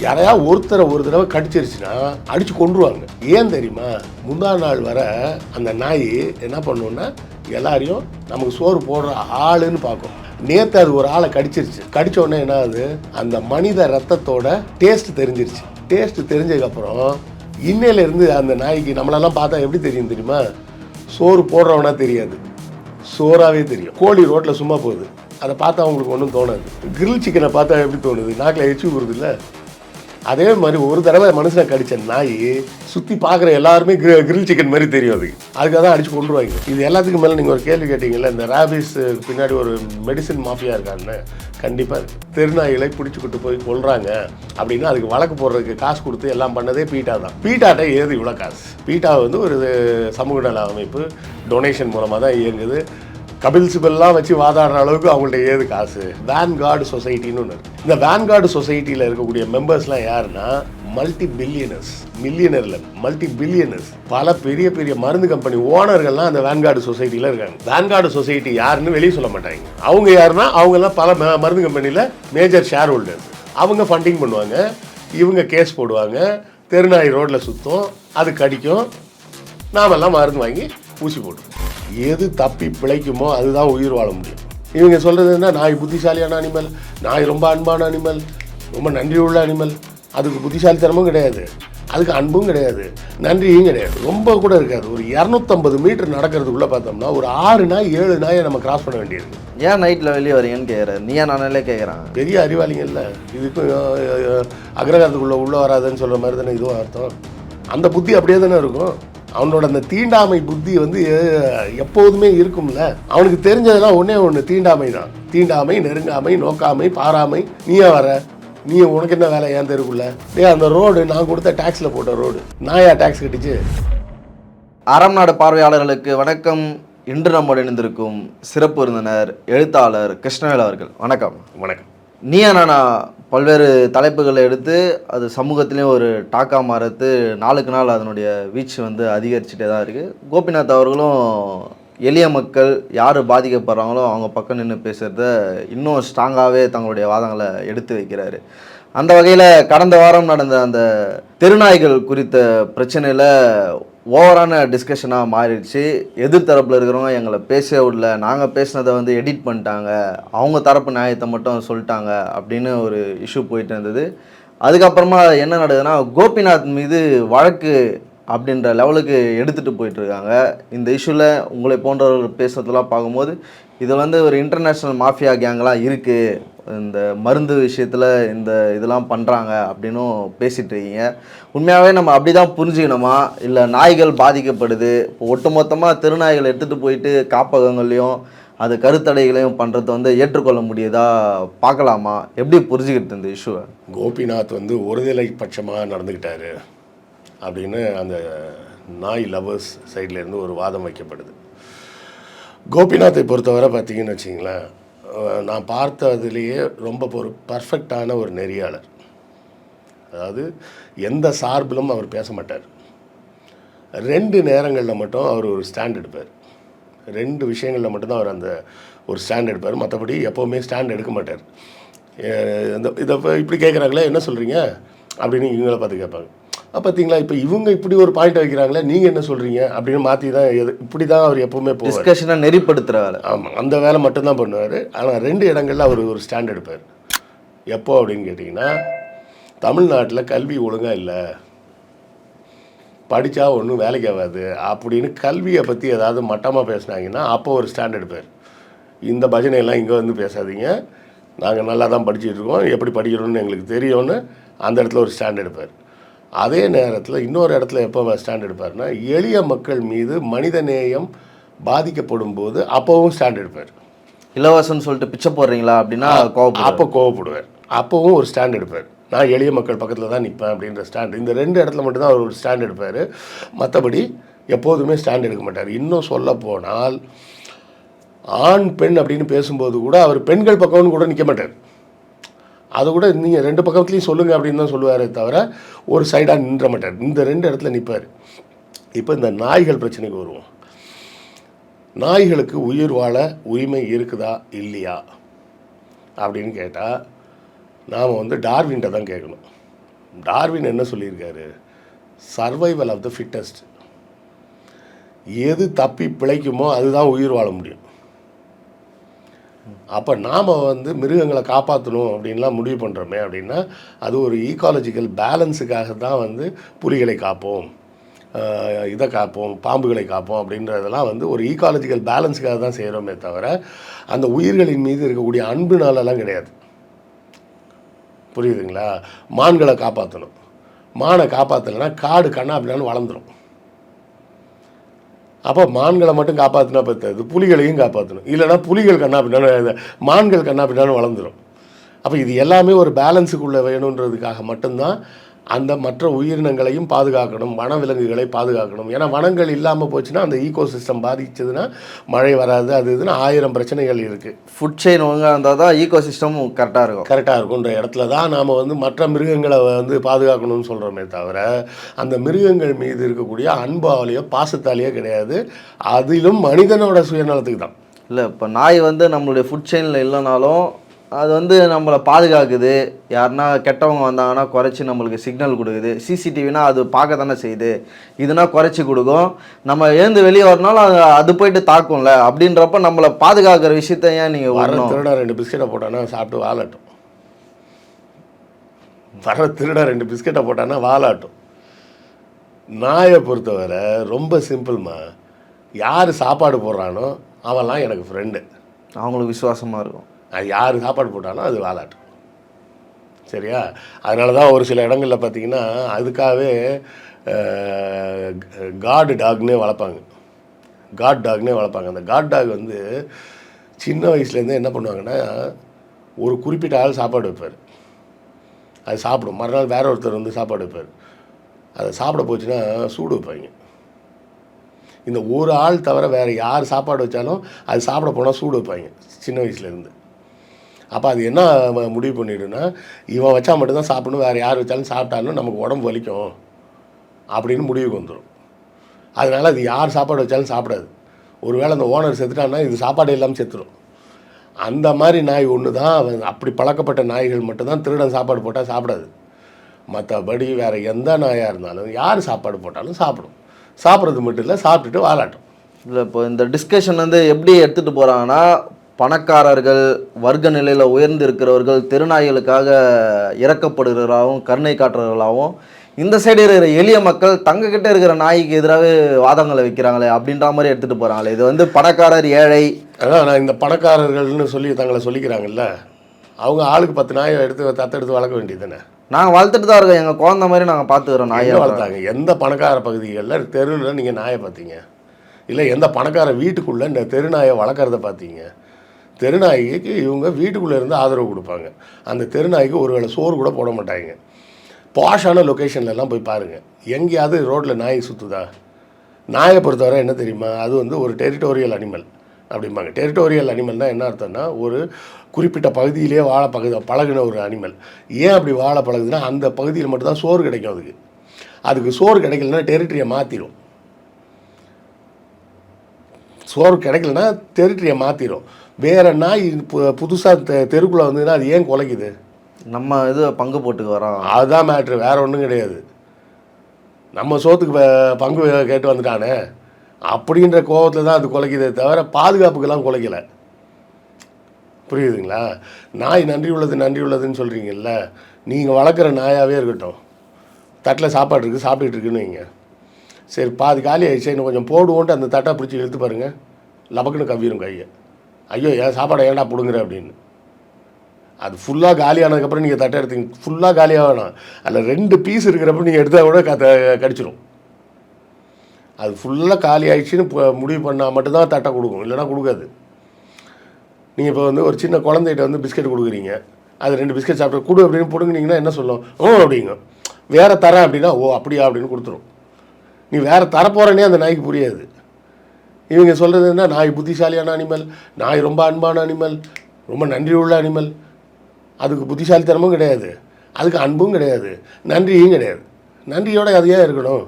யாரையா ஒருத்தரை ஒரு தடவை கடிச்சிருச்சுன்னா அடிச்சு கொண்டுருவாங்க ஏன் தெரியுமா? முந்தா நாள் வர அந்த நாய் என்ன பண்ணுவோன்னா எல்லாரையும் நமக்கு சோறு போடுற ஆளுன்னு பார்க்கும். நேற்று அது ஒரு ஆளை கடிச்சிருச்சு. கடிச்ச உடனே என்ன ஆகுது? அந்த மனித ரத்தத்தோட டேஸ்ட் தெரிஞ்சிருச்சு. டேஸ்ட் தெரிஞ்சதுக்கப்புறம் இன்னையிலேருந்து அந்த நாய்க்கு நம்மளெல்லாம் பார்த்தா எப்படி தெரியும் தெரியுமா? சோறு போடுறவனா தெரியாது. சோறாகவே தெரியும். கோழி ரோட்டில் சும்மா போகுது. அதை பார்த்தா அவங்களுக்கு ஒன்றும் தோணாது. கிரில் சிக்கனை பார்த்தா எப்படி தோணுது? நாக்கில் எச்சு விடுறதில்ல இல்லை? அதே மாதிரி ஒரு தடவை மனுஷனை கடித்த நாய் சுற்றி பார்க்குற எல்லாருமே கிரி கிரில் சிக்கன் மாதிரி தெரியும் அதுக்கு அதுக்காக தான் அடிச்சு கொண்டுருவாங்க இது எல்லாத்துக்கும் மேலே நீங்கள் ஒரு கேள்வி கேட்டிங்கல்ல இந்த ரேபிஸ் பின்னாடி ஒரு மெடிசின் மாஃபியா இருக்கான்னு கண்டிப்பாக தெருநாய்களை பிடிச்சிக்கிட்டு போய் கொள்கிறாங்க அப்படின்னா அதுக்கு வழக்கு போடுறதுக்கு காசு கொடுத்து எல்லாம் பண்ணதே பீட்டா தான். பீட்டாட்ட ஏது இவ்வளோ காசு. பீட்டா வந்து ஒரு சமூக நல அமைப்பு டொனேஷன் மூலமாக தான் இயங்குது. கபில் சிபல்லாம் வச்சு வாதாடுற அளவுக்கு அவங்கள்ட்ட ஏது காசு? வேன்கார்டு சொசைட்டின்னு ஒன்று இந்த வேன்கார்டு சொசைட்டியில் இருக்கக்கூடிய மெம்பர்ஸ்லாம் யாருன்னா மல்டி பில்லியனர்ஸ் மில்லியனர்ல மல்டி பில்லியனர்ஸ் பல பெரிய பெரிய மருந்து கம்பெனி ஓனர்கள்லாம் அந்த வேன்கார்டு சொசைட்டியில் இருக்காங்க. வேன்கார்டு சொசைட்டி யாருன்னு வெளியே சொல்ல மாட்டாங்க. அவங்க யாருன்னா அவங்கெல்லாம் பல மருந்து கம்பெனியில் மேஜர் ஷேர் ஹோல்டர்ஸ் அவங்க ஃபண்டிங் பண்ணுவாங்க. இவங்க கேஸ் போடுவாங்க. தெருநாய் ரோட்டில் சுற்றும் அது கடிக்கும். நாமெல்லாம் மருந்து வாங்கி ஊசி போட்டுருவோம் எது தப்பி பிழைக்குமோ அதுதான் உயிர் வாழ முடியும். இவங்க சொல்கிறது என்ன? நாய் புத்திசாலியான அனிமல் நாய் ரொம்ப அன்பான அனிமல் ரொம்ப நன்றியுள்ள அனிமல் அதுக்கு புத்திசாலித்தனமும் கிடையாது. அதுக்கு அன்பும் கிடையாது. நன்றியும் கிடையாது. ரொம்ப கூட இருக்காது. ஒரு இரநூத்தம்பது மீட்டர் நடக்கிறதுக்குள்ளே பார்த்தோம்னா ஒரு ஆறு நாய் ஏழு நாயை நம்ம கிராஸ் பண்ண வேண்டியது ஏன் நைட்டில் வெளியே வரீங்கன்னு கேட்குறாரு நீயா நானே கேட்குறான் பெரிய அறிவாளிங்கல்ல. இதுக்கும் அக்ரகாரத்துக்குள்ளே உள்ளே வராதுன்னு சொல்கிற மாதிரி தானே இதுவும் அர்த்தம். அந்த புத்தி அப்படியே தானே இருக்கும். அவனோட அந்த தீண்டாமை புத்தி வந்து எப்போதுமே இருக்கும்ல? அவனுக்கு தெரிஞ்சதெல்லாம் ஒன்றே ஒன்று தீண்டாமை தான். தீண்டாமை நெருங்காமை நோக்காமை பாராமை. நீயே வர? நீ உனக்கு என்ன வேலை ஏன் தெருக்குள்ள டேய் அந்த ரோடு நான் கொடுத்த டேக்ஸில் போட்ட ரோடு. நான் ஏன் டேக்ஸ் கட்டிச்சு? அறம் நாடு பார்வையாளர்களுக்கு வணக்கம். இன்று நம்முடன் இணைந்திருக்கும் சிறப்பு விருந்தினர் எழுத்தாளர் கிருஷ்ணவேல் அவர்கள். வணக்கம். வணக்கம். நீயா நானா பல்வேறு தலைப்புகளை எடுத்து அது சமூகத்திலையும் ஒரு டாக்காக மாறத்து நாளுக்கு நாள் அதனுடைய வீச்சு வந்து அதிகரிச்சுட்டே தான் இருக்குது கோபிநாத் அவர்களும் எளிய மக்கள் யார் பாதிக்கப்படுறாங்களோ அவங்க பக்கம் நின்று பேசுகிறத இன்னும் ஸ்ட்ராங்காகவே தங்களுடைய வாதங்களை எடுத்து வைக்கிறாரு. அந்த வகையில் கடந்த வாரம் நடந்த அந்த தெருநாய்கள் குறித்த பிரச்சனையில் ஓவரான டிஸ்கஷனாக மாறிடுச்சு. எதிர்த்தரப்பில் இருக்கிறவங்க எங்களை பேசவே விடல. நாங்கள் பேசினதை வந்து எடிட் பண்ணிட்டாங்க. அவங்க தரப்பு நியாயத்தை மட்டும் சொல்லிட்டாங்க அப்படின்னு ஒரு இஷ்யூ போயிட்டு இருந்தது. அதுக்கப்புறமா என்ன நடக்குதுன்னா கோபிநாத் மீது வழக்கு அப்படின்ற லெவலுக்கு எடுத்துகிட்டு போயிட்டுருக்காங்க இந்த இஷ்யூவில் உங்களை போன்றவர்கள் பேசுறதெல்லாம் பார்க்கும்போது இது வந்து ஒரு இன்டர்நேஷ்னல் மாஃபியா கேங்கெலாம் இருக்குது இந்த மருந்து விஷயத்தில் இந்த இதெல்லாம் பண்ணுறாங்க அப்படின்னும் பேசிகிட்டு இருக்கீங்க. உண்மையாகவே நம்ம அப்படி தான் புரிஞ்சுக்கணுமா? இல்லை நாய்கள் பாதிக்கப்படுது. இப்போ ஒட்டுமொத்தமாக திருநாய்கள் எடுத்துகிட்டு போயிட்டு காப்பகங்கள்லேயும் அது கருத்தடைகளையும் பண்ணுறது வந்து ஏற்றுக்கொள்ள முடியுதா பார்க்கலாமா? எப்படி புரிஞ்சுக்கிட்டு இந்த இஷ்யூவை கோபிநாத் வந்து ஒருதலை பட்சமாக நடந்துக்கிட்டாரு அப்படின்னு அந்த நாய் லவர்ஸ் சைட்லேருந்து ஒரு வாதம் வைக்கப்படுது. கோபிநாத்தை பொறுத்தவரை பார்த்தீங்கன்னு வச்சிங்களேன் நான் பார்த்த அதுலேயே ரொம்ப ஒரு பர்ஃபெக்டான ஒரு நெறியாளர். அதாவது எந்த சார்பிலும் அவர் பேச மாட்டார். ரெண்டு நேரங்களில் மட்டும் அவர் ஒரு ஸ்டாண்ட் எடுப்பார். ரெண்டு விஷயங்களில் மட்டும்தான் அவர் அந்த ஒரு ஸ்டாண்ட் எடுப்பார். மற்றபடி எப்போவுமே ஸ்டாண்ட் எடுக்க மாட்டார். இந்த இதை இப்படி கேட்குறாங்களே என்ன சொல்கிறீங்க அப்படின்னு இவங்கள பார்த்து கேட்பாங்க. பார்த்தீங்களா இப்போ இவங்க இப்படி ஒரு பாயிண்ட் வைக்கிறாங்களே நீங்கள் என்ன சொல்கிறீங்க அப்படின்னு மாற்றி தான் எது இப்படி தான் அவர் எப்போவுமே டிஸ்கஷனை நெறிப்படுத்துகிற வேலை. ஆமாம் அந்த வேலை மட்டும்தான் பண்ணுவார். ஆனால் ரெண்டு இடங்கள்ல அவர் ஒரு ஸ்டாண்ட் எடுப்பார். எப்போ அப்படின்னு கேட்டிங்கன்னா தமிழ்நாட்டில் கல்வி ஒழுங்காக இல்லை. படித்தா ஒன்றும் வேலைக்கு ஆகாது. அப்படின்னு கல்வியை பற்றி ஏதாவது மட்டமாக பேசுனாங்கன்னா அப்போ ஒரு ஸ்டாண்ட் எடுப்பார். இந்த பஜனையெல்லாம் இங்கே வந்து பேசாதீங்க. நாங்கள் நல்லா தான் படிச்சுட்டு இருக்கோம். எப்படி படிக்கிறோம்னு எங்களுக்கு தெரியும்னு அந்த இடத்துல ஒரு ஸ்டாண்ட் எடுப்பார். அதே நேரத்தில் இன்னொரு இடத்துல எப்போ ஸ்டாண்ட் எடுப்பார்னா எளிய மக்கள் மீது மனித நேயம் பாதிக்கப்படும் போது அப்போவும் ஸ்டாண்ட் எடுப்பார். இலவசம்னு சொல்லிட்டு பிச்சை போடுறீங்களா அப்படின்னா கோவப்படும் அப்போ கோவப்படுவார். அப்போவும் ஒரு ஸ்டாண்ட் எடுப்பார். நான் எளிய மக்கள் பக்கத்தில் தான் நிற்பேன் அப்படின்ற ஸ்டாண்ட் இந்த ரெண்டு இடத்துல மட்டும்தான் அவர் ஒரு ஸ்டாண்ட் எடுப்பார். மற்றபடி எப்போதுமே ஸ்டாண்ட் எடுக்க மாட்டார். இன்னும் சொல்ல போனால் ஆண் பெண் அப்படின்னு பேசும்போது கூட அவர் பெண்கள் பக்கம்னு கூட நிற்க மாட்டார். அது கூட நீங்கள் ரெண்டு பக்கத்துலையும் சொல்லுங்கள் அப்படின்னு தான் சொல்லுவாரே தவிர ஒரு சைடாக நின்ற மாட்டார். இந்த ரெண்டு இடத்துல நிற்பார் இப்போ இந்த நாய்கள் பிரச்சனைக்கு வருவோம். நாய்களுக்கு உயிர் வாழ உரிமை இருக்குதா? இல்லையா? அப்படின்னு கேட்டால் நாம் வந்து டார்வின்ட்ட தான் கேட்கணும். டார்வின் என்ன சொல்லியிருக்காரு? சர்வைவல் ஆஃப் த ஃபிட்டஸ்ட் எது தப்பி பிழைக்குமோ அதுதான் உயிர் வாழ முடியும். அப்போ நாம் வந்து மிருகங்களை காப்பாற்றணும் அப்படின்லாம் முடிவு பண்ணுறோமே அப்படின்னா அது ஒரு ஈக்காலஜிக்கல் பேலன்ஸுக்காக தான் வந்து புலிகளை காப்போம். இதை காப்போம் பாம்புகளை காப்போம் அப்படின்றதெல்லாம் வந்து ஒரு ஈக்காலஜிக்கல் பேலன்ஸுக்காக தான் செய்கிறோமே தவிர அந்த உயிர்களின் மீது இருக்கக்கூடிய அன்புனாலெல்லாம் கிடையாது. புரியுதுங்களா? மான்களை காப்பாற்றணும் மானை காப்பாற்றலைன்னா காடு கண்ணா அப்படின்னாலும் வளர்ந்துடும் அப்போ மான்களை மட்டும் காப்பாற்றினா பத்தாது புலிகளையும் காப்பாற்றணும் இல்லைன்னா புலிகள் கண்ணா பின்னாலும் மான்கள் கண்ணா பின்னாலும் வளர்ந்துடும் அப்போ இது எல்லாமே ஒரு பேலன்ஸுக்குள்ளே வேணுன்றதுக்காக மட்டும்தான் அந்த மற்ற உயிரினங்களையும் பாதுகாக்கணும் வனவிலங்குகளை பாதுகாக்கணும். ஏன்னா வனங்கள் இல்லாமல் போச்சுன்னா அந்த ஈகோ சிஸ்டம் பாதிச்சதுன்னா மழை வராது அது இதுன்னு ஆயிரம் பிரச்சனைகள் இருக்குது ஃபுட் செயின் ஒழுங்காக இருந்தால் தான் ஈகோ சிஸ்டமும் கரெக்டாக இருக்கும். கரெக்டாக இருக்குன்ற இடத்துல தான் நாம் வந்து மற்ற மிருகங்களை வந்து பாதுகாக்கணும்னு சொல்கிறோமே தவிர அந்த மிருகங்கள் மீது இருக்கக்கூடிய அன்பாலேயோ பாசத்தாலேயோ கிடையாது. அதிலும் மனிதனோட சுயநலத்துக்கு தான். இல்லை இப்போ நாய் வந்து நம்மளுடைய ஃபுட் செயினில் இல்லைனாலும் அது வந்து நம்மளை பாதுகாக்குது. யாருன்னா கெட்டவங்க வந்தாங்கன்னா குறைச்சி நம்மளுக்கு சிக்னல் கொடுக்குது. சிசிடிவினா அது பார்க்க தானே செய்யுது. இதுனா குறைச்சி கொடுக்கும். நம்ம எழுந்து வெளியே வரனாலும் அது அது போயிட்டு தாக்கும்ல. அப்படின்றப்ப நம்மளை பாதுகாக்கிற விஷயத்த ஏன் நீங்கள் வர வரணும் திருட ரெண்டு பிஸ்கெட்டை போட்டானா சாப்பிட்டு வாலாட்டும் வர திருட ரெண்டு பிஸ்கெட்டை போட்டானா வாலாட்டும் நாயை பொறுத்தவரை ரொம்ப சிம்பிள்மா. யார் சாப்பாடு போடுறானோ அவன்லாம் எனக்கு ஃப்ரெண்டு அவங்களுக்கு விசுவாசமாக இருக்கும். அது யார் சாப்பாடு போட்டாலும் அது வாலாட்டு. சரியா? அதனால தான் ஒரு சில இடங்களில் பார்த்தீங்கன்னா அதுக்காகவே காட் டாக்னே வளர்ப்பாங்க. காட் டாக்னே வளர்ப்பாங்க. அந்த காட் டாக் வந்து சின்ன வயசுலேருந்தே என்ன பண்ணுவாங்கன்னா ஒரு குறிப்பிட்ட ஆள் சாப்பாடு வைப்பார். அது சாப்பிடும். மறுநாள் வேற ஒருத்தர் வந்து சாப்பாடு வைப்பார். அதை சாப்பிட போச்சுன்னா சூடு வைப்பாங்க. இந்த ஒரு ஆள் தவிர வேறு யார் சாப்பாடு வச்சாலும் அது சாப்பிட போனால் சூடு வைப்பாங்க சின்ன வயசுலேருந்து. அப்போ அது என்ன முடிவு பண்ணிடுன்னா இவன் வச்சா மட்டும்தான் சாப்பிடணும் வேறு யார் வச்சாலும் சாப்பிட்டாலும் நமக்கு உடம்பு வலிக்கும் அப்படின்னு முடிவுக்கு வந்துடும் அதனால் அது யார் சாப்பாடு வச்சாலும் சாப்பிடாது. ஒருவேளை அந்த ஓனர் செத்துட்டான்னா இது சாப்பாடு இல்லாமல் செத்துடும் அந்த மாதிரி நாய் ஒன்று தான் அவன் அப்படி பழக்கப்பட்ட நாய்கள் மட்டும்தான் திருடன் சாப்பாடு போட்டால் சாப்பிடாது. மற்றபடி வேறு எந்த நாயாக இருந்தாலும் யார் சாப்பாடு போட்டாலும் சாப்பிடும். சாப்பிட்றது மட்டும் இல்லை சாப்பிட்டுட்டு வாலாட்டும் இல்லை இப்போ இந்த டிஸ்கஷன் வந்து எப்படி எடுத்துகிட்டு போகிறாங்கன்னா பணக்காரர்கள் வர்க்க நிலையில் உயர்ந்து இருக்கிறவர்கள் தெருநாய்களுக்காக இறக்கப்படுகிறவராகவும் கருணை காட்டுறவர்களாகவும் இந்த சைடு இருக்கிற எளிய மக்கள் தங்கக்கிட்ட இருக்கிற நாய்க்கு எதிராகவே வாதங்களை வைக்கிறாங்களே அப்படின்ற மாதிரி எடுத்துகிட்டு போகிறாங்களே இது வந்து பணக்காரர் ஏழை. அதான் நான் இந்த பணக்காரர்கள்னு சொல்லி தங்களை சொல்லிக்கிறாங்கல்ல அவங்க ஆளுக்கு பத்து நாயை எடுத்து தத்தெடுத்து வளர்க்க வேண்டியது தானே? நாங்கள் வளர்த்துட்டு தான் இருக்கோம். எங்கள் குழந்த மாதிரி நாங்கள் பார்த்துக்கிறோம் நாயை வளர்த்தாங்க? எந்த பணக்கார பகுதிகளில் தெருவில் நீங்கள் நாயை பார்த்தீங்க? இல்லை எந்த பணக்கார வீட்டுக்குள்ளே இந்த தெருநாயை வளர்க்குறத பார்த்தீங்க? தெருநாய்க்கு இவங்க வீட்டுக்குள்ளே இருந்து ஆதரவு கொடுப்பாங்க. அந்த தெருநாய்க்கு ஒரு வேளை சோறு கூட போட மாட்டாங்க. பாஷான லொக்கேஷன்லலாம் போய் பாருங்கள் எங்கேயாவது ரோட்டில் நாய் சுற்றுதா நாயை பொறுத்தவரை என்ன தெரியுமா? அது வந்து ஒரு டெரிட்டோரியல் அனிமல் அப்படிம்பாங்க. டெரிட்டோரியல் அனிமல்னால் என்ன அர்த்தம்னா ஒரு குறிப்பிட்ட பகுதியிலே வாழ பகுதி பழகின ஒரு அனிமல் ஏன் அப்படி வாழ பழகுதுன்னா அந்த பகுதியில் மட்டும்தான் சோறு கிடைக்கும் அதுக்கு. அதுக்கு சோறு கிடைக்கலன்னா டெரிட்டரியை மாற்றிடும் சோறு கிடைக்கலன்னா டெரிட்டரியை மாற்றிடும் வேறு நாய் புதுசாக தெருக்குள்ளே வந்ததுன்னா அது ஏன் குலைக்குது? நம்ம இது பங்கு போட்டுக்கு வரோம் அதுதான் மேட்ரு வேற ஒன்றும் கிடையாது. நம்ம சோத்துக்கு பங்கு கேட்டு வந்துட்டானே. அப்படின்ற கோவத்தில் தான் அது குலைக்குதே தவிர பாதுகாப்புக்கெல்லாம் குலைக்கலை. புரியுதுங்களா? நாய் நன்றி உள்ளது நன்றி உள்ளதுன்னு சொல்கிறீங்கல்ல நீங்கள் வளர்க்குற நாயாகவே இருக்கட்டும். தட்டில் சாப்பாடு இருக்குது சாப்பிட்டுட்டு இருக்குன்னு வைங்க. சரி பாதி காலி ஆயிடுச்சு இன்னும் கொஞ்சம் போடுவோன்ட்டு அந்த தட்டை பிடிச்சி இழுத்து பாருங்க. லபக்குன்னு கவ்விரும் கையை. ஐயோ ஏன் சாப்பாடை ஏன்டா பிடுங்குற அப்படின்னு. அது ஃபுல்லாக காலியானதுக்கப்புறம் நீங்கள் தட்டை எடுத்தீங்க. ஃபுல்லாக காலியாக வேணாம் அதில் ரெண்டு பீஸ் இருக்கிறப்ப நீங்கள் எடுத்தால் கூட கத்த கடிச்சிடும் அது ஃபுல்லாக காலி ஆயிடுச்சுன்னு முடிவு பண்ணால் மட்டும்தான் தட்டை கொடுக்கும். இல்லைன்னா கொடுக்காது. நீங்கள் இப்போ வந்து ஒரு சின்ன குழந்தைகிட்ட வந்து பிஸ்கெட் கொடுக்குறீங்க. அது ரெண்டு பிஸ்கெட் சாப்பிட்டு கொடு அப்படின்னு பிடுங்குனீங்கன்னா என்ன சொல்லும்? ஓ அப்படிங்க வேற தரேன் அப்படின்னா ஓ அப்படியா அப்படின்னு கொடுத்துரும். நீ வேறு தரப்போகிறனே அந்த நாய்க்கு புரியாது. இவங்க சொல்கிறது என்ன? நாய் புத்திசாலியான அனிமல் நாய் ரொம்ப அன்பான அனிமல் ரொம்ப நன்றி உள்ள அனிமல் அதுக்கு புத்திசாலித்தனமும் கிடையாது. அதுக்கு அன்பும் கிடையாது. நன்றியும் கிடையாது. நன்றியோட அது ஏன் இருக்கணும்.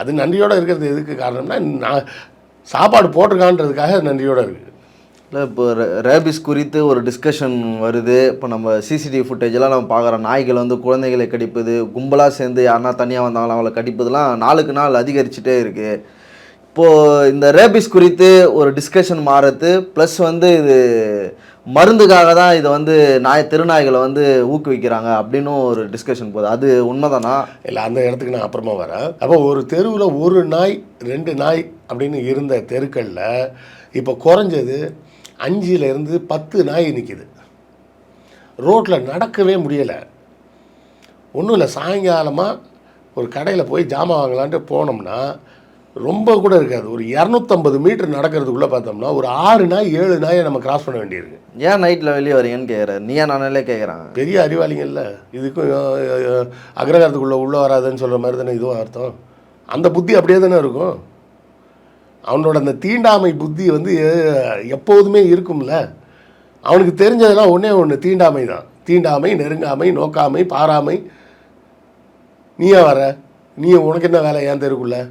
அது நன்றியோடு இருக்கிறது எதுக்கு காரணம்னா நான் சாப்பாடு போட்டிருக்கான்றதுக்காக நன்றியோடு நன்றியோட இருக்குது இல்லை இப்போ ரேபிஸ் குறித்து ஒரு டிஸ்கஷன் வருது. இப்போ நம்ம சிசிடிவி ஃபுட்டேஜெலாம் நம்ம பார்க்குறோம் நாய்கள் வந்து குழந்தைகளை கடிப்பது கும்பலாக சேர்ந்து யாருனா தனியாக வந்தாங்களா அவங்கள கடிப்பதெல்லாம் நாளுக்கு நாள் அதிகரிச்சுட்டே இருக்குது இப்போது இந்த ரேபிஸ் குறித்து ஒரு டிஸ்கஷன் மாறுறது ப்ளஸ் வந்து இது மருந்துக்காக தான் இதை வந்து நாய திருநாய்களை வந்து ஊக்குவிக்கிறாங்க அப்படின்னும் ஒரு டிஸ்கஷன் போகுது. அது உண்மைதானா? இல்லை அந்த இடத்துக்கு நான் அப்புறமா வரேன். அப்போ ஒரு தெருவில் ஒரு நாய் ரெண்டு நாய் அப்படின்னு இருந்த தெருக்களில் இப்போ குறைஞ்சது அஞ்சுலேருந்து பத்து நாய் நிற்கிது ரோட்டில் நடக்கவே முடியலை. ஒன்றும் இல்லை சாயங்காலமாக ஒரு கடையில் போய் ஜாமான் வாங்கலான்ட்டு போனோம்னா ரொம்ப கூட இருக்காது. ஒரு இரநூத்தம்பது மீட்டர் நடக்கிறதுக்குள்ளே பார்த்தோம்னா ஒரு ஆறு நாய் ஏழு நாயை நம்ம கிராஸ் பண்ண வேண்டியிருக்கு. ஏன் நைட்டில் வெளியே வரீங்கன்னு கேட்குறேன் நீயா நானே கேட்குறாங்க பெரிய அறிவாளிங்கல்ல. இதுக்கும் அக்ரகாரத்துக்குள்ளே உள்ளே வராதுன்னு சொல்கிற மாதிரி தானே இதுவும் அர்த்தம். அந்த புத்தி அப்படியே தானே இருக்கும். அவனோட அந்த தீண்டாமை புத்தி வந்து எப்போதுமே இருக்கும்ல. அவனுக்கு தெரிஞ்சதெல்லாம் ஒன்றே ஒன்று தீண்டாமை தான். தீண்டாமை நெருங்காமை நோக்காமை பாராமை. நீயா வர நீ உனக்கு என்ன வேலை? ஏன் தெருக்குள்ள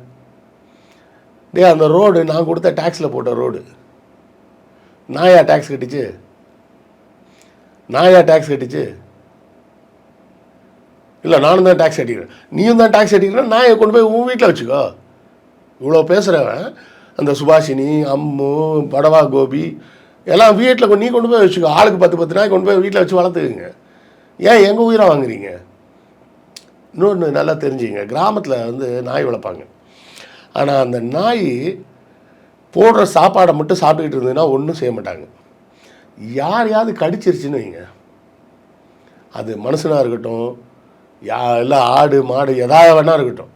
டேய் அந்த ரோடு நான் கொடுத்த டேக்ஸில் போட்ட ரோடு. நாயா டேக்ஸ் கட்டிச்சு? நாயா டேக்ஸ் கட்டிச்சு? இல்லை நானும் தான் டேக்ஸ் கட்டிக்கிறேன். நீயும் தான் டேக்ஸ் கட்டிக்கிறேன் நாயை கொண்டு போய் உன் வீட்டில் வச்சுக்கோ. இவ்வளோ பேசுகிறவன் அந்த சுபாஷினி அம்மு படவா கோபி எல்லாம் வீட்டில் கொண்டு நீ கொண்டு போய் வச்சுக்கோ. ஆளுக்கு பத்து பத்து நாய் கொண்டு போய் வீட்டில் வச்சு வளர்த்துக்குங்க. ஏன் எங்கள் உயிராக வாங்குறீங்க? இன்னொன்று நல்லா தெரிஞ்சுங்க கிராமத்தில் வந்து நாய் வளர்ப்பாங்க. ஆனால் அந்த நாய் போடுற சாப்பாடை மட்டும் சாப்பிட்டுக்கிட்டு இருந்ததுன்னா ஒன்றும் செய்ய மாட்டாங்க. யாரையாவது கடிச்சிருச்சுன்னு வைங்க. அது மனுஷனாக இருக்கட்டும் யா இல்லை ஆடு மாடு எதாவது வேணா இருக்கட்டும்.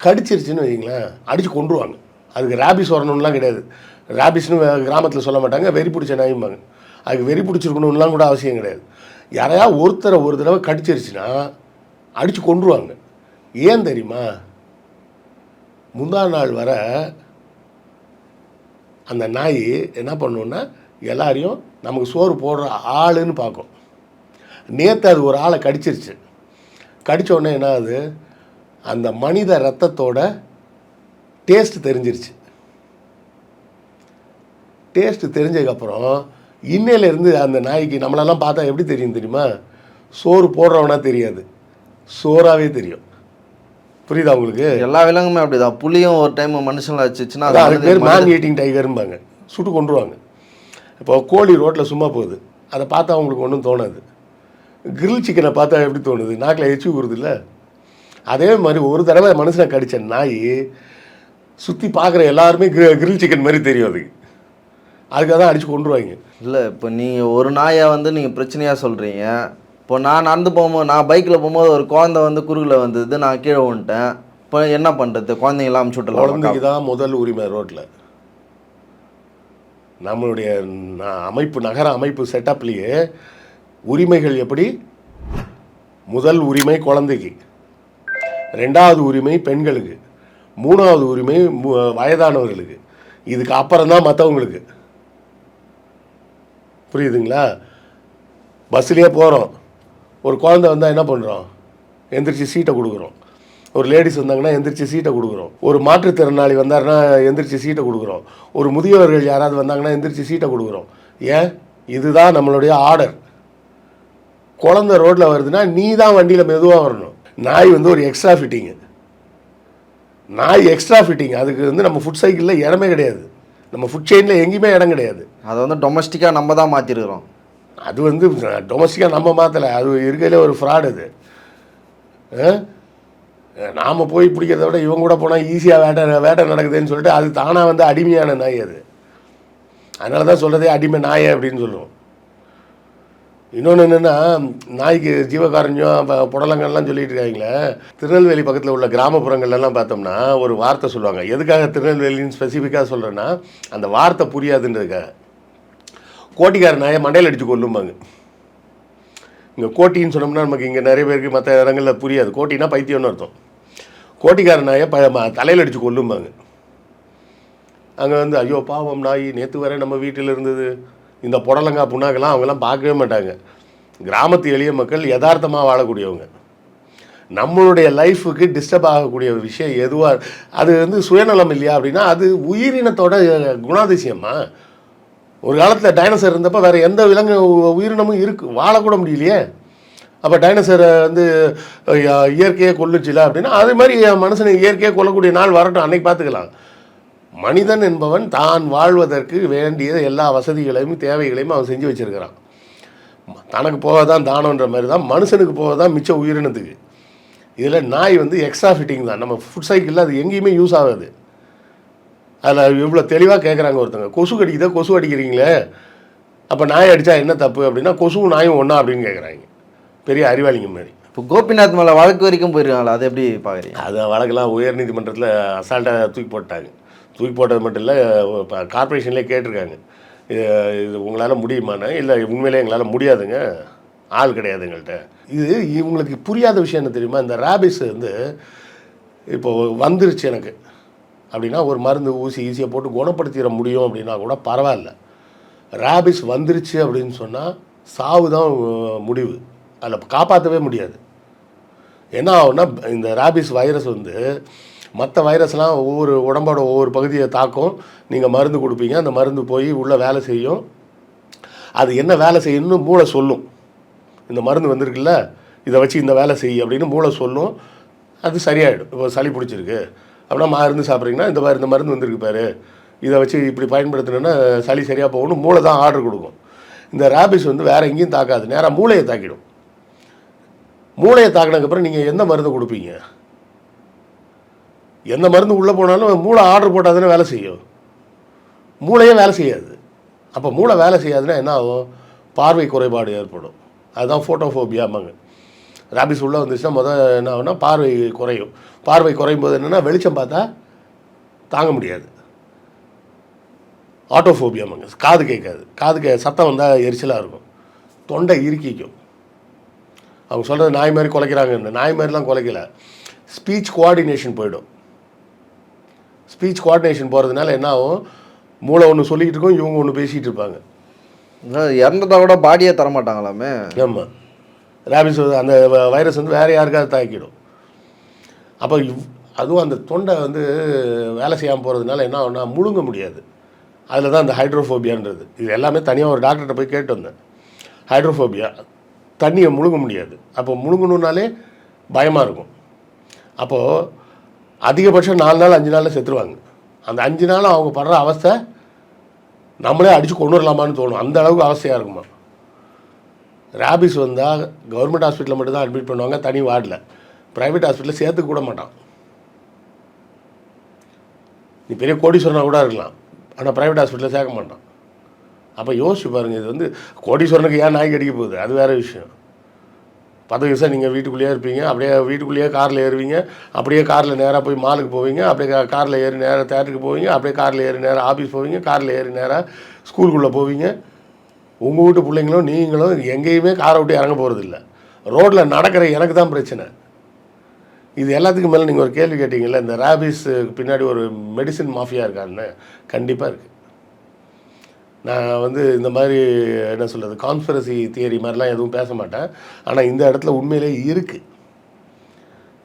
கடிச்சிருச்சுன்னு வைங்களேன் அடித்து கொண்டுருவாங்க அதுக்கு ரேபிஸ் வரணும்லாம் கிடையாது. ரேபிஸ்னு கிராமத்தில் சொல்ல மாட்டாங்க வெறி பிடிச்ச நாயும்பாங்க. அதுக்கு வெறி பிடிச்சிருக்கணும்லாம் கூட அவசியம் கிடையாது. யாரையா ஒருத்தரை ஒரு தடவை கடிச்சிருச்சுன்னா அடித்து கொண்டுருவாங்க ஏன் தெரியுமா? முந்தா நாள் வர அந்த நாய் என்ன பண்ணுன்னா எல்லாரையும் நமக்கு சோறு போடுற ஆளுன்னு பார்க்கும். நேற்று அது ஒரு ஆளை கடிச்சிருச்சு. கடித்த உடனே என்ன ஆகுது? அந்த மனித ரத்தத்தோட டேஸ்ட் தெரிஞ்சிருச்சு. டேஸ்ட் தெரிஞ்சதுக்கப்புறம் இன்னையிலேருந்து அந்த நாய்க்கு நம்மளெல்லாம் பார்த்தா எப்படி தெரியும் தெரியுமா? சோறு போடுறவனா தெரியாது. சோறாகவே தெரியும். புரியுதா உங்களுக்கு? எல்லா விலங்குமே அப்படிதான். புலியும் ஒரு டைம் மனுஷங்களை வச்சுச்சுன்னா அதுக்கு பேர் மேன் ஈட்டிங் டைகர்ம்பாங்க சுட்டு கொண்டுருவாங்க இப்போ கோழி ரோட்டில் சும்மா போகுது. அதை பார்த்தா அவங்களுக்கு ஒன்றும் தோணாது. கிரில் சிக்கனை பார்த்தா எப்படி தோணுது? நாக்கில் எச்சி ஊறுது இல்லை அதே மாதிரி ஒரு தடவை மனுஷனை கடிச்ச நாய் சுற்றி பார்க்குற எல்லாருமே கிரில் சிக்கன் மாதிரி தெரியும் அதுக்கு. அதுக்காக தான் அடித்து கொண்டுருவாங்க இல்லை இப்போ நீங்கள் ஒரு நாயை வந்து நீங்கள் பிரச்சனையாக சொல்கிறீங்க இப்போ நான் நடந்து போகும்போது நான் பைக்கில் போகும்போது ஒரு குழந்தை வந்து குறுகில் வந்தது. நான் கீழே வந்துட்டேன் இப்போ என்ன பண்ணுறது குழந்தைங்களாம் அமுச்சு விட்டுலாம் குழந்தைக்கு தான் முதல் உரிமை ரோட்டில் நம்மளுடைய அமைப்பு நகர அமைப்பு செட்டப்லேயே உரிமைகள் எப்படி? முதல் உரிமை குழந்தைக்கு. ரெண்டாவது உரிமை பெண்களுக்கு. மூணாவது உரிமை வயதானவர்களுக்கு. இதுக்கு அப்புறம் தான் மற்றவங்களுக்கு புரியுதுங்களா? பஸ்ஸுலேயே போகிறோம் ஒரு குழந்த வந்தால் என்ன பண்ணுறோம் எந்திரிச்சு சீட்டை கொடுக்குறோம். ஒரு லேடிஸ் வந்தாங்கன்னா எந்திரிச்சு சீட்டை கொடுக்குறோம். ஒரு மாற்றுத்திறனாளி வந்தாருன்னா எந்திரிச்சு சீட்டை கொடுக்குறோம். ஒரு முதியவர்கள் யாராவது வந்தாங்கன்னா எந்திரிச்சு சீட்டை கொடுக்குறோம். ஏன்? இதுதான் நம்மளுடைய ஆர்டர் குழந்த ரோட்டில் வருதுன்னா நீ தான் வண்டியில் மெதுவாக வரணும். நாய் வந்து ஒரு எக்ஸ்ட்ரா ஃபிட்டிங்கு நாய் எக்ஸ்ட்ரா ஃபிட்டிங் அதுக்கு வந்து நம்ம ஃபுட் சைக்கிளில் இடமே கிடையாது. நம்ம ஃபுட் செயினில் எங்கேயுமே இடம் கிடையாது. அதை வந்து டொமஸ்டிக்காக நம்ம தான் மாற்றிருக்கிறோம் அது வந்து டொமஸ்டிக்காக நம்ம மாற்றலை அது இருக்கையிலே ஒரு ஃப்ராட் அது. நாம் போய் பிடிக்கிறத விட இவங்க கூட போனால் ஈஸியாக வேட்டை வேட்டை நடக்குதுன்னு சொல்லிட்டு அது தானாக வந்து அடிமையான நாய் அது. அதனால தான் சொல்கிறதே அடிமை நாய் அப்படின்னு சொல்லுவோம். இன்னொன்று என்னென்னா நாய்க்கு ஜீவகாரண்யம் இப்போ புடலங்கள்லாம் சொல்லிட்டு இருக்காங்களே. திருநெல்வேலி பக்கத்தில் உள்ள கிராமப்புறங்கள்லாம் பார்த்தோம்னா ஒரு வார்த்தை சொல்லுவாங்க. எதுக்காக திருநெல்வேலின்னு ஸ்பெசிஃபிக்காக சொல்கிறேன்னா அந்த வார்த்தை புரியாதுன்றதுக்காக. கோட்டிக்கார நாயை மண்டையில் அடித்து கொல்லும்பாங்க. இங்கே கோட்டின்னு சொன்னோம்னா நமக்கு இங்கே நிறைய பேருக்கு மற்ற இடங்களில் புரியாது. கோட்டினா பைத்தியம்னு அர்த்தம். கோட்டிக்கார நாயை ப ம- தலையில் அடித்து கொல்லும்பாங்க. அங்கே வந்து ஐயோ பாவம் நாய் நேற்று வரை நம்ம வீட்டில் இருந்தது. இந்த புடலங்கா புண்ணாக்கெல்லாம் அவங்கெல்லாம் பார்க்கவே மாட்டாங்க. கிராமத்து எளிய மக்கள் யதார்த்தமாக வாழக்கூடியவங்க. நம்மளுடைய லைஃபுக்கு டிஸ்டர்ப் ஆகக்கூடிய விஷயம் எதுவாக அது வந்து சுயநலம் இல்லையா அப்படின்னா அது உயிரினத்தோட குணாதிசயமா? ஒரு காலத்தில் டைனோசர் இருந்தப்போ வேறு எந்த விலங்கு உயிரினமும் இருக்குது வாழக்கூட முடியலையே. அப்போ டைனோசரை வந்து அஹ், இயற்கையே கொல்லுச்சுல அப்படின்னா அது மாதிரி மனுஷனை இயற்கையாக கொல்லக்கூடிய நாள் வரட்டும் அன்னைக்கு பார்த்துக்கலாம் மனிதன் என்பவன் தான் வாழ்வதற்கு வேண்டிய எல்லா வசதிகளையும் தேவைகளையும் அவன் செஞ்சு வச்சிருக்கிறான். தனக்கு போக தான் தானன்ற மாதிரி தான் மனுஷனுக்கு போக தான் மிச்ச உயிரினத்துக்கு. இதில் நாய் வந்து எக்ஸ்ட்ரா ஃபிட்டிங் தான். நம்ம ஃபுட் சைக்கிளில் அது எங்கேயுமே யூஸ் ஆகாது. அதில் இவ்வளோ தெளிவாக கேட்குறாங்க ஒருத்தங்க. கொசு கடிக்குதா? கொசு அடிக்கிறீங்களே. அப்போ நாய் அடித்தா என்ன தப்பு அப்படின்னா கொசுவும் நாயும் ஒன்றா அப்படின்னு கேட்குறாங்க பெரிய அறிவாளிங்க மாதிரி இப்போ கோபிநாத் மேலே வழக்கு வரைக்கும் போயிருக்காங்களா? அதை எப்படி பார்க்குறீங்க அதை வழக்கெல்லாம் உயர்நீதிமன்றத்தில் அசால்ட்டாக தூக்கி போட்டாங்க. தூக்கி போட்டது மட்டும் இல்லை இப்போ கார்பரேஷன்லேயே கேட்டிருக்காங்க. இது இது உங்களால் முடியுமான்னு? இல்லை உண்மையிலே எங்களால் முடியாதுங்க. ஆள் கிடையாது எங்கள்கிட்ட இது இவங்களுக்கு புரியாத விஷயம் என்ன தெரியுமா? இந்த ரேபிஸ் வந்து இப்போ வந்துருச்சு எனக்கு. அப்படின்னா ஒரு மருந்து ஊசி ஈஸியாக போட்டு குணப்படுத்திட முடியும் அப்படின்னா கூட பரவாயில்ல. ரேபிஸ் வந்துருச்சு அப்படின்னு சொன்னால் சாவு தான் முடிவு. அதில் காப்பாற்றவே முடியாது. என்ன ஆகும்னா இந்த ரேபிஸ் வைரஸ் வந்து மற்ற வைரஸ்லாம் ஒவ்வொரு உடம்போட ஒவ்வொரு பகுதியை தாக்கும். நீங்கள் மருந்து கொடுப்பீங்க அந்த மருந்து போய் உள்ளே வேலை செய்யும். அது என்ன வேலை செய்யணும்னு மூளை சொல்லும். இந்த மருந்து வந்திருக்குல்ல இதை வச்சு இந்த வேலை செய் அப்படின்னு மூளை சொல்லும். அது சரியாயிடும். இப்போ சளி பிடிச்சிருக்கு. அப்படின்னா மருந்து சாப்பிட்றீங்கன்னா இந்த மாதிரி இந்த மருந்து வந்திருக்கு பாரு. இதை வச்சு இப்படி பயன்படுத்தினோன்னா சளி சரியாக போகணும். மூளை தான் ஆர்டர் கொடுக்கும். இந்த ரேபிஸ் வந்து வேறு எங்கேயும் தாக்காது. நேராக மூளையை தாக்கிடும். மூளையை தாக்கினதுக்கப்புறம் நீங்கள் எந்த மருந்து கொடுப்பீங்க? எந்த மருந்து உள்ளே போனாலும் மூளை ஆர்டர் போட்டால் தானே வேலை செய்யும். மூளையே வேலை செய்யாது. அப்போ மூளை வேலை செய்யாதுன்னா என்ன ஆகும்? பார்வை குறைபாடு ஏற்படும். அதுதான் ஃபோட்டோஃபோபியாமாங்க ராபிஸ் உள்ளே வந்துச்சுன்னா முதல் என்ன ஆகுனா பார்வை குறையும். பார்வை குறையும் போது என்னென்னா வெளிச்சம் பார்த்தா தாங்க முடியாது. ஆட்டோஃபோபியாமாங்க காது கேட்காது. காது கே சத்தம் வந்தால் எரிச்சலாக இருக்கும். தொண்டை இறுக்கிக்கும். அவங்க சொல்கிறது நாய் மாதிரி குலைக்கிறாங்கன்னு நாய் மாதிரிலாம் குலைக்கல. ஸ்பீச் கோஆர்டினேஷன் போயிடும். ஸ்பீச் கோஆர்டினேஷன் போகிறதுனால என்ன ஆகும்? மூளை ஒன்று சொல்லிக்கிட்டு இருக்கும் இவங்க ஒன்று பேசிகிட்டு இருப்பாங்க. இறந்ததா கூட பாடியே தரமாட்டாங்களாமே? ஆமாம் ரேபிஸ் அந்த வைரஸ் வந்து வேறு யாருக்காவது தாக்கிடும். அப்போ இவ் அதுவும் அந்த தொண்டை வந்து வேலை செய்யாமல் போகிறதுனால என்ன ஆகும்னா முழுங்க முடியாது. அதில் தான் அந்த ஹைட்ரோஃபோபியான்றது. இது எல்லாமே தனியாக ஒரு டாக்டர்கிட்ட போய் கேட்டு வந்தேன். ஹைட்ரோஃபோபியா தண்ணியை முழுங்க முடியாது. அப்போ முழுங்கணுன்னாலே பயமாக இருக்கும். அப்போது அதிகபட்சம் நாலு நாள் அஞ்சு நாளில் செத்துருவாங்க. அந்த அஞ்சு நாள் அவங்க படுற அவஸ்தை நம்மளே அடித்து கொண்டு வரலாமான்னு தோணும். அந்த அளவுக்கு அவஸ்தையாக இருக்குமா? ரேபிஸ் வந்தால் கவர்மெண்ட் ஹாஸ்பிட்டலில் மட்டும்தான் அட்மிட் பண்ணுவாங்க தனி வார்டில். ப்ரைவேட் ஹாஸ்பிட்டலில் சேர்த்துக்க கூட மாட்டான். நீ பெரிய கோடீஸ்வரனாக கூட இருக்கலாம் ஆனால் ப்ரைவேட் ஹாஸ்பிட்டலில் சேர்க்க மாட்டான். அப்போ யோசிச்சு பாருங்கள் இது வந்து கோடீஸ்வரனுக்கு ஏன் நாய் கடிக்க போகுது? அது வேறு விஷயம். பத்து வருஷம் நீங்கள் வீட்டுக்குள்ளேயே இருப்பீங்க அப்படியே வீட்டுக்குள்ளேயே காரில் ஏறுவீங்க அப்படியே காரில் நேராக போய் மாலுக்கு போவீங்க அப்படியே காரில் ஏறி நேராக தேட்டருக்கு போவீங்க அப்படியே காரில் ஏறி நேராக ஆஃபீஸ் போவீங்க காரில் ஏறி நேராக ஸ்கூலுக்குள்ளே போவீங்க. உங்கள் வீட்டு பிள்ளைங்களும் நீங்களும் எங்கேயுமே காரை விட்டு இறங்க போகிறது இல்லை ரோட்டில் நடக்கிற எனக்கு தான் பிரச்சனை. இது எல்லாத்துக்கும் மேலே நீங்கள் ஒரு கேள்வி கேட்டிங்கல்ல இந்த ரேபிஸ் பின்னாடி ஒரு மெடிசின் மாஃபியா இருக்கான்னு கண்டிப்பாக இருக்குது நான் வந்து இந்த மாதிரி என்ன சொல்கிறது கான்ஸ்பிரசி தியரி மாதிரிலாம் எதுவும் பேச மாட்டேன். ஆனால் இந்த இடத்துல உண்மையிலே இருக்குது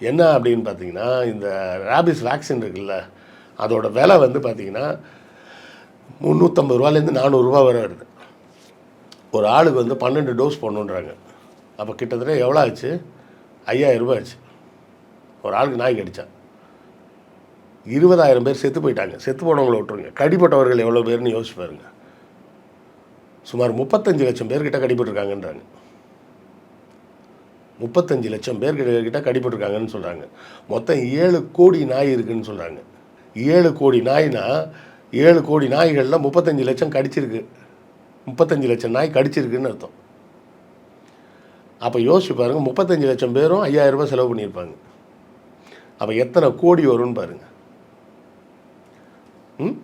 என்ன அப்படின்னு பார்த்தீங்கன்னா இந்த ரேபிஸ் வேக்சின் இருக்குல்ல அதோட விலை வந்து பார்த்தீங்கன்னா முந்நூற்றம்பது ரூபாலேருந்து நானூறுரூவா வரை வருது. ஒரு ஆளுக்கு வந்து பன்னெண்டு டோஸ் போடணுன்றாங்க. அப்போ கிட்டத்தட்ட எவ்வளோ ஆச்சு? ஐயாயிரம் ரூபாய் ஆச்சு. ஒரு ஆளுக்கு நாய் கடித்தான் இருபதாயிரம் பேர் செத்து போயிட்டாங்க. செத்து போனவங்களை விட்டுருங்க. கடிப்பட்டவர்கள் எவ்வளோ பேர்னு யோசிச்சு பாருங்க. சுமார் முப்பத்தஞ்சு லட்சம் பேர்கிட்ட கடிபட்டிருக்காங்கன்றாங்க. முப்பத்தஞ்சு லட்சம் பேர்கிட்ட கடிபட்டிருக்காங்கன்னு சொல்கிறாங்க மொத்தம் ஏழு கோடி நாய் இருக்குன்னு சொல்கிறாங்க ஏழு கோடி நாய்னா ஏழு கோடி நாய்களில் முப்பத்தஞ்சு லட்சம் கடிச்சிருக்கு. முப்பத்தஞ்சு லட்சம் நாய் கடிச்சிருக்குன்னு அர்த்தம். அப்போ யோசிச்சு பாருங்க முப்பத்தஞ்சு லட்சம் பேரும் ஐயாயிரம் ரூபாய் செலவு பண்ணியிருப்பாங்க. அப்போ எத்தனை கோடி வரும்னு பாருங்க. ம்?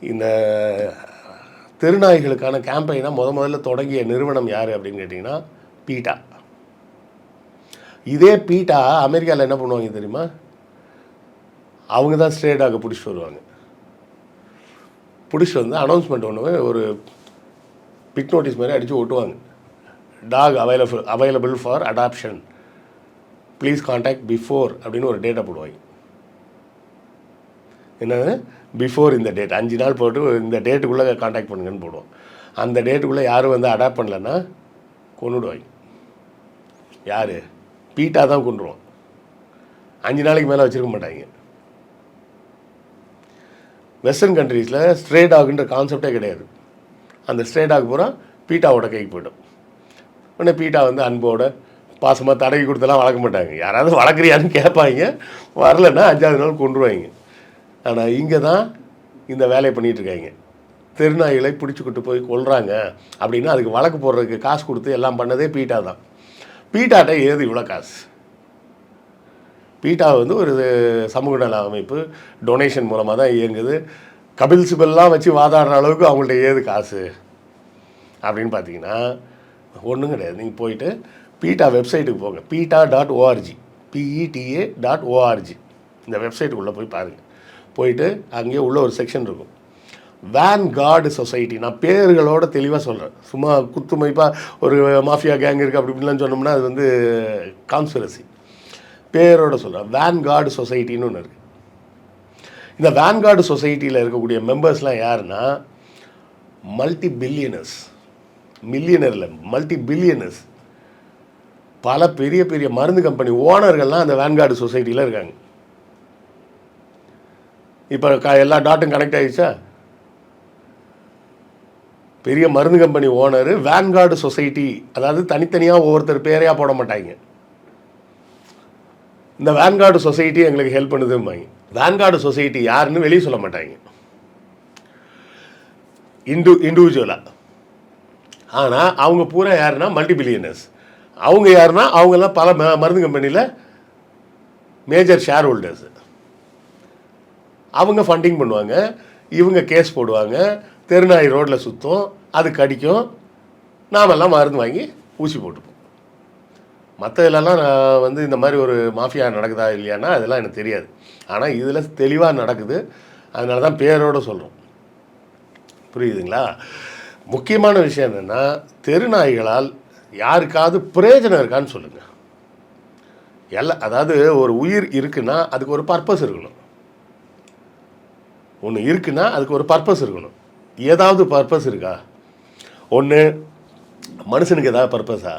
இந்த தெருநாய்களுக்கான கேம்பெயினாக முத முதல்ல தொடங்கிய நிறுவனம் யார் அப்படின்னு கேட்டிங்கன்னா பீட்டா. இதே பீட்டா அமெரிக்காவில் என்ன பண்ணுவாங்க தெரியுமா? அவங்க தான் ஸ்ட்ரேடாக பிடிச்சிட்டு வருவாங்க. பிடிச்சிட்டு வந்து அனௌன்ஸ்மெண்ட் ஒன்று ஒரு பிக் நோட்டீஸ் மாதிரி அடித்து ஓட்டுவாங்க. Dog available available for adoption please contact before அப்படின்னு ஒரு டேட்டா போடுவாங்க என்னது? பிஃபோர் இந்த டேட் அஞ்சு நாள் போட்டு இந்த டேட்டுக்குள்ளே காண்டாக்ட் பண்ணுங்கன்னு போடுவோம் அந்த டேட்டுக்குள்ளே யாரும் வந்து அடாப்ட் பண்ணலன்னா கொண்டுடுவாங்க யார்? பீட்டா தான் கொண்டுருவோம் அஞ்சு நாளைக்கு மேலே வச்சுருக்க மாட்டாங்க வெஸ்டர்ன் கண்ட்ரீஸில் ஸ்ட்ரே டாக்ன்ற கான்செப்டே கிடையாது. அந்த ஸ்ட்ரே டாக் பூரா பீட்டாவோட கைக்கு போய்டும். உடனே பீட்டா வந்து அன்போட பாசமாக தடவி கொடுத்தெல்லாம் வளர்க்க மாட்டாங்க. யாராவது வளர்க்குறியான்னு கேட்பாங்க. வரலன்னா அஞ்சாவது நாள் கொண்டுருவாங்க. ஆனால் இங்கே தான் இந்த வேலையை பண்ணிகிட்ருக்காங்க திருநாய்களை பிடிச்சிக்கிட்டு போய் கொள்கிறாங்க அப்படின்னா அதுக்கு வழக்கு போடுறதுக்கு காசு கொடுத்து எல்லாம் பண்ணதே பீட்டா தான். பீட்டாட்ட ஏது இவ்வளோ காசு. பீட்டா வந்து ஒரு சமூக நல அமைப்பு டொனேஷன் மூலமாக தான் இயங்குது. கபில் சிபல்லாம் வச்சு வாதாடுற அளவுக்கு அவங்கள்ட்ட ஏது காசு. அப்படின்னு பார்த்தீங்கன்னா ஒன்றும் கிடையாது. நீங்கள் போயிட்டு பீட்டா வெப்சைட்டுக்கு போங்க. PETA dot org P E T A dot org இந்த வெப்சைட்டுக்குள்ளே போய் பாருங்கள் போயிட்டு அங்கேயே உள்ள ஒரு செக்ஷன் இருக்கும். வேன் கார்டு சொசைட்டி நான் பேர்களோட தெளிவாக சொல்கிறேன் சும்மா குத்துமைப்பாக ஒரு மாஃபியா கேங் இருக்குது அப்படி இப்படிலாம் சொன்னோம்னா அது வந்து கான்ஸ்பிரசி பேரோட சொல்கிறேன் வேன் கார்டு சொசைட்டின்னு ஒன்று இருக்குது இந்த வேன்கார்டு சொசைட்டியில் இருக்கக்கூடிய மெம்பர்ஸ்லாம் யாருன்னா மல்டி பில்லியனர்ஸ் மில்லியனரில் மல்டி பில்லியனர்ஸ் பல பெரிய பெரிய மருந்து கம்பெனி ஓனர்கள்லாம் அந்த வேன்கார்டு சொசைட்டியில் இருக்காங்க. இப்போ க எல்லா டாட்டும் கனெக்ட் ஆகிடுச்சா பெரிய மருந்து கம்பெனி ஓனர் வேன்கார்டு சொசைட்டி அதாவது தனித்தனியாக ஒவ்வொருத்தர் பேரையாக போட மாட்டாங்க. இந்த வேன்கார்டு சொசைட்டி எங்களுக்கு ஹெல்ப் பண்ணுதும்பாங்க. வேன்கார்டு சொசைட்டி யாருன்னு வெளியே சொல்ல மாட்டாங்க. இண்டு இண்டிவிஜுவலாக ஆனால் அவங்க பூரா யாருன்னா மல்டி பில்லியனர்ஸ் அவங்க யாருன்னா அவங்கெல்லாம் பல ம- மருந்து கம்பெனியில் மேஜர் ஷேர் ஹோல்டர்ஸு அவங்க ஃபண்டிங் பண்ணுவாங்க. இவங்க கேஸ் போடுவாங்க. தெருநாய் ரோட்டில் சுற்றும் அது கடிக்கும். நாமெல்லாம் மருந்து வாங்கி ஊசி போட்டுப்போம். மற்றதுலலாம் நான் வந்து இந்த மாதிரி ஒரு மாஃபியா நடக்குதா இல்லையானா அதெல்லாம் எனக்கு தெரியாது. ஆனால் இதில் தெளிவாக நடக்குது. அதனால தான் பேரோடு சொல்கிறோம் புரியுதுங்களா? முக்கியமான விஷயம் என்னென்னா தெருநாய்களால் யாருக்காவது பிரயோஜனம் இருக்கான்னு சொல்லுங்கள் எல்லாம் அதாவது ஒரு உயிர் இருக்குன்னா அதுக்கு ஒரு பர்பஸ் இருக்கணும். ஒன்று இருக்குன்னா அதுக்கு ஒரு பர்பஸ் இருக்கணும். ஏதாவது பர்பஸ் இருக்கா? ஒன்று மனுஷனுக்கு ஏதாவது பர்பஸா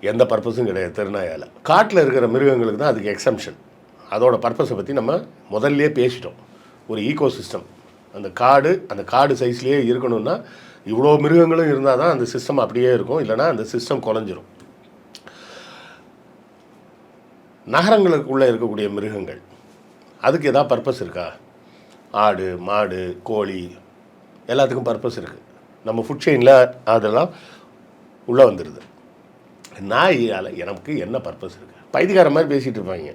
எந்த பர்பஸும் கிடையாது திருநாயால். காட்டில் இருக்கிற மிருகங்களுக்கு தான் அதுக்கு எக்ஸம்ஷன் அதோட பர்பஸை பற்றி நம்ம முதல்லையே பேசிட்டோம். ஒரு ஈகோ சிஸ்டம் அந்த காடு அந்த காடு சைஸ்லேயே இருக்கணும்னா இவ்வளோ மிருகங்களும் இருந்தால் தான் அந்த சிஸ்டம் அப்படியே இருக்கும். இல்லைன்னா அந்த சிஸ்டம் குறைஞ்சிரும் நகரங்களுக்குள்ளே இருக்கக்கூடிய மிருகங்கள் அதுக்கு ஏதாவது பர்பஸ் இருக்கா? ஆடு மாடு கோழி எல்லாத்துக்கும் பர்பஸ் இருக்குது நம்ம ஃபுட் செயினில் அதெல்லாம் உள்ளே வந்துடுது நாயால் எனக்கு என்ன பர்பஸ் இருக்குது பைத்தியக்கார மாதிரி பேசிகிட்டு இருப்பாங்க.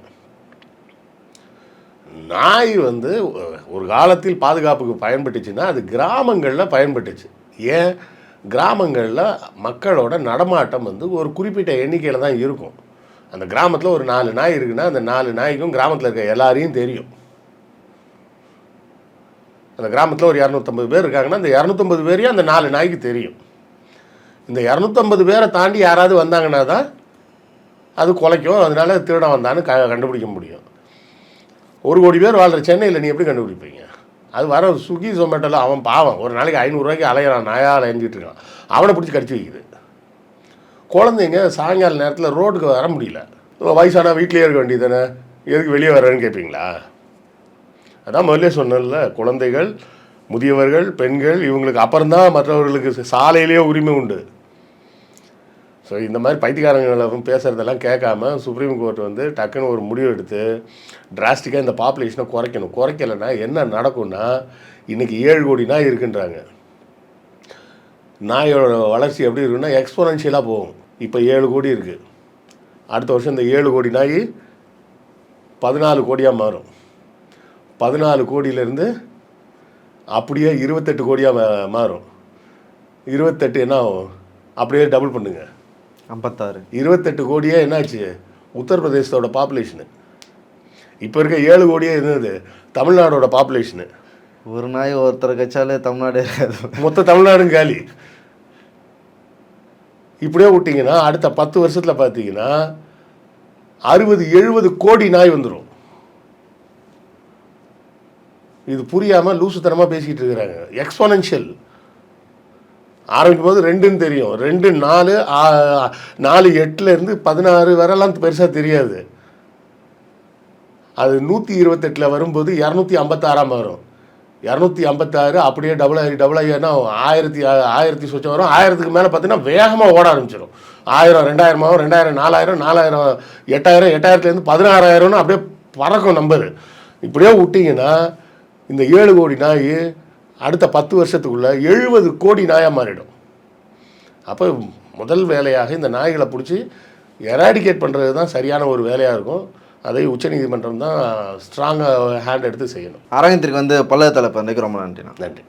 நாய் வந்து ஒரு காலத்தில் பாதுகாப்புக்கு பயன்பட்டுச்சுன்னா அது கிராமங்களில் பயன்பட்டுச்சு. ஏன் கிராமங்களில் மக்களோட நடமாட்டம் வந்து ஒரு குறிப்பிட்ட எண்ணிக்கையில் தான் இருக்கும். அந்த கிராமத்தில் ஒரு நாலு நாய் இருக்குன்னா அந்த நாலு நாய்க்கும் கிராமத்தில் இருக்க எல்லாரையும் தெரியும். அந்த கிராமத்தில் ஒரு இரநூத்தம்பது பேர் இருக்காங்கன்னா அந்த இரநூத்தம்பது பேரையும் அந்த நாலு நாய்க்கு தெரியும். இந்த இரநூத்தம்பது பேரை தாண்டி யாராவது வந்தாங்கன்னா தான் அது குலைக்கும். அதனால திருடம் வந்தான்னு க கண்டுபிடிக்க முடியும். ஒரு கோடி பேர் வாழ்கிற சென்னையில் நீ எப்படி கண்டுபிடிப்பீங்க? அது வர சுகி ஜொமேட்டோவில் அவன் பாவம். ஒரு நாளைக்கு ஐநூறுரூவாய்க்கு அலையிறான் நாயால் அலைஞ்சிட்டு இருக்கான். அவனை பிடிச்சி கடிச்சு வைக்குது. குழந்தைங்க சாயங்கால நேரத்தில் ரோட்டுக்கு வர முடியல. வயசானா வீட்லேயே இருக்க வேண்டியது தானே எதுக்கு வெளியே வர்றேன்னு கேட்பீங்களா அதான் முதல்ல சொன்னல குழந்தைகள் முதியவர்கள் பெண்கள் இவங்களுக்கு அப்புறம்தான் மற்றவர்களுக்கு சாலையிலேயே உரிமை உண்டு. ஸோ இந்த மாதிரி பைத்தியக்காரங்களும் பேசுகிறதெல்லாம் கேட்காம சுப்ரீம் கோர்ட் வந்து டக்குன்னு ஒரு முடிவு எடுத்து டிராஸ்டிக்காக இந்த பாப்புலேஷனை குறைக்கணும். குறைக்கலைன்னா என்ன நடக்கும்னா இன்றைக்கி ஏழு கோடி நாய் இருக்குன்றாங்க. நாயோட வளர்ச்சி எப்படி இருக்குன்னா எக்ஸ்போனன்ஷியலாக போகும். இப்போ ஏழு கோடி இருக்குது அடுத்த வருஷம் இந்த ஏழு கோடி நாய் பதினாலு கோடியாக மாறும். பதினாலு கோடியிலேருந்து அப்படியே இருபத்தெட்டு கோடியாக மாறும். இருபத்தெட்டு என்ன ஆகும்? அப்படியே டபுள் பண்ணுங்கள் ஐம்பத்தாறு. இருபத்தெட்டு கோடியே என்னாச்சு? உத்தரப்பிரதேசத்தோட பாப்புலேஷனு இப்போ இருக்க ஏழு கோடியே இருந்தது தமிழ்நாடோட பாப்புலேஷனு ஒரு நாய் ஒருத்தரை கச்சாலே தமிழ்நாடு மொத்த தமிழ்நாடும் காலி. இப்படியே விட்டிங்கன்னா அடுத்த பத்து வருஷத்தில் பார்த்தீங்கன்னா அறுபது எழுபது கோடி நாய் வந்துடும் இது புரியாமல் லூசுத்தனமாக பேசிக்கிட்டு இருக்கிறாங்க. எக்ஸ்பொனென்ஷியல் ஆரம்பிக்கும் போது ரெண்டுன்னு தெரியும். ரெண்டு நாலு நாலு எட்டுலேருந்து பதினாறு வரலாம் பெருசாக தெரியாது. அது நூற்றி இருபத்தெட்டில் வரும்போது இரநூத்தி ஐம்பத்தாறாம் வரும். இரநூத்தி ஐம்பத்தாறு அப்படியே டபுள் ஆகி டபுள் ஆகினா ஆயிரத்தி ஆயிரத்தி சொச்சம் வரும். ஆயிரத்துக்கு மேலே பார்த்தீங்கன்னா வேகமாக ஓட ஆரம்பிச்சிடும் ஆயிரம் ரெண்டாயிரமாவும் ரெண்டாயிரம் நாலாயிரம் நாலாயிரம் எட்டாயிரம் எட்டாயிரத்துலேருந்து பதினாறாயிரம்னு அப்படியே பறக்கும் நம்பர் இப்படியே விட்டிங்கன்னா இந்த ஏழு கோடி நாய் அடுத்த பத்து வருஷத்துக்குள்ள எழுபது கோடி நாயாக மாறிடும். அப்போ முதல் வேலையாக இந்த நாய்களை பிடிச்சி எராடிகேட் பண்ணுறது தான் சரியான ஒரு வேலையாக இருக்கும். அதை உச்சநீதிமன்றம் தான் ஸ்ட்ராங்காக ஹேண்ட் எடுத்து செய்யணும். அரங்கத்திற்கு வந்து பல்லவ தலைப்பு வந்து ரொம்ப நன்றிண்ணா நன்றி.